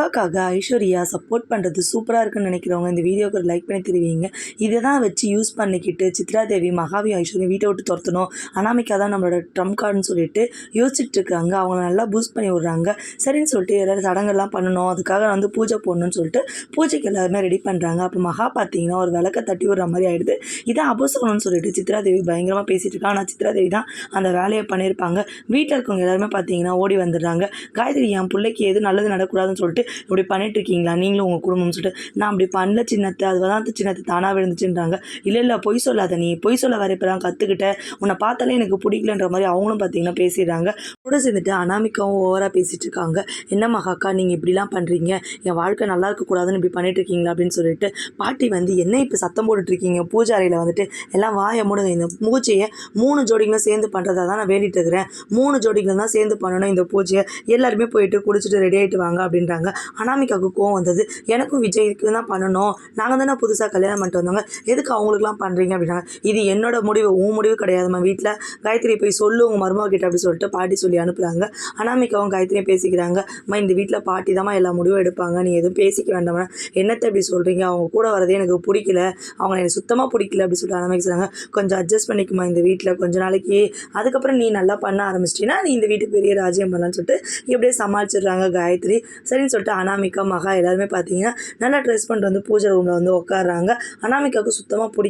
அக்காக்காக Aishwarya support பண்ணுறது சூப்பராக இருக்குன்னு நினைக்கிறவங்க இந்த வீடியோக்கு ஒரு லைக் பண்ணி தெரிவிங்க. இதை தான் வச்சு யூஸ் பண்ணிக்கிட்டு சித்ரா தேவி மகாவி ஐஸ்வர்யா வீட்டை விட்டு துரத்தணும். அனாமிக்கா தான் நம்மளோட ட்ரம் கார்டுன்னு சொல்லிட்டு யோசிச்சுட்டு இருக்காங்க. அவங்கள நல்லா பூஸ்ட் பண்ணி விட்றாங்க. சரின்னு சொல்லிட்டு எல்லாரும் சடங்கெல்லாம் பண்ணணும். அதுக்காக வந்து பூஜை போடணும்னு சொல்லிட்டு பூஜைக்கு எல்லாருமே ரெடி பண்ணுறாங்க அப்போ மகா பார்த்தீங்கன்னா ஒரு விளக்க தட்டி விடுற மாதிரி ஆகிடுது இதான் அபசகணும்னு சொல்லிட்டு சித்ரா தேவி பயங்கரமாக பேசிட்டு இருக்காங்க ஆனால் சித்ரா தேவி தான் அந்த வேலையை பண்ணியிருப்பாங்க. வீட்டில் இருக்கவங்க எல்லாருமே பார்த்தீங்கன்னா ஓடி வந்துடுறாங்க. காயத்ரி என் பிள்ளைக்கு எது நல்லது நடக்கூடாதுன்னு சொல்லிட்டு இப்படி பண்ணிட்டு இருக்கீங்களா நீங்களும் உங்கள் குடும்பம்னு சொல்லிட்டு நான் அப்படி பண்ணல சின்னத்தை அது தான் சின்னத்தை தானாக விழுந்துச்சுன்றாங்க. இல்லை இல்லை பொய் சொல்லாத நீ பொய் சொல்ல வர இப்போ தான் உன்னை பார்த்தாலே எனக்கு பிடிக்கலன்ற மாதிரி அவங்களும் பார்த்தீங்கன்னா பேசிடுறாங்க. கூட சேர்ந்துட்டு அனாமிக்காவும் ஓவராக பேசிட்டு இருக்காங்க. என்ன மகாக்கா நீங்கள் இப்படிலாம் பண்ணுறீங்க என் வாழ்க்கை நல்லா இருக்கக்கூடாதுன்னு இப்படி பண்ணிட்டு இருக்கீங்களா? அப்படின்னு சொல்லிட்டு பாட்டி வந்து என்ன இப்போ சத்தம் போட்டுட்டு இருக்கீங்க? பூஜை அறையில் வந்துட்டு எல்லாம் வாயை மூடுங்க இந்த பூஜையை மூணு ஜோடிகளும் சேர்ந்து பண்ணுறதா தான் நான் வேண்டிட்டு இருக்கிறேன். மூணு ஜோடிகளும் தான் சேர்ந்து பண்ணணும் இந்த பூஜையை. எல்லாருமே போயிட்டு குளிச்சுட்டு ரெடி ஆகிட்டு வாங்க அப்படின்றாங்க. அனாமிகாவுக்கு கோவம் வந்தது. எனக்கும் விஜய்க்கு தான் பண்ணணும். நாங்கள் தானே புதுசாக கல்யாணம் பண்ணிட்டு வந்தவங்க எதுக்கு அவங்களுக்குலாம் பண்ணுறீங்க அப்படின்னாங்க இது என்னோட முடிவு. உன் முடிவு கிடையாதும்மா வீட்டில் காயத்ரி போய் சொல்லு. உங்கள் மருமகிட்ட அப்படி சொல்லிட்டு பாட்டி சொல்லி அனுப்புகிறாங்க அனாமிகாவும் காயத்ரியும் பேசிக்கிறாங்க அம்மா இந்த வீட்டில் பாட்டி தான் எல்லா முடிவும் எடுப்பாங்க. நீ எதுவும் பேசிக்க வேண்டாமா என்னத்தை இப்படி சொல்கிறீங்க அவங்க கூட வரதே எனக்கு பிடிக்கல. அவங்க எனக்கு சுத்தமாக பிடிக்கல. அப்படி சொல்லிட்டு அனாமிகா கொஞ்சம் அட்ஜஸ்ட் பண்ணிக்குமா இந்த வீட்டில் கொஞ்ச நாளைக்கு. அதுக்கப்புறம் நீ நல்லா பண்ண ஆரம்பிச்சிட்டினா நீ இந்த வீட்டுக்கு பெரிய ராஜ்யம் பண்ணலான்னு சொல்லிட்டு எப்படியே சமாளிச்சிடுறாங்க காயத்ரி. சரின்னு சொல்லிட்டு அனாமிகா மகா எல்லாருமே பார்த்தீங்கன்னா நல்லா ட்ரெஸ் பண்ணிட்டு வந்து பூஜை ரூமில் வந்து உட்காடுறாங்க அனாமிகாவுக்கு சுத்தமாக பிடிக்கும்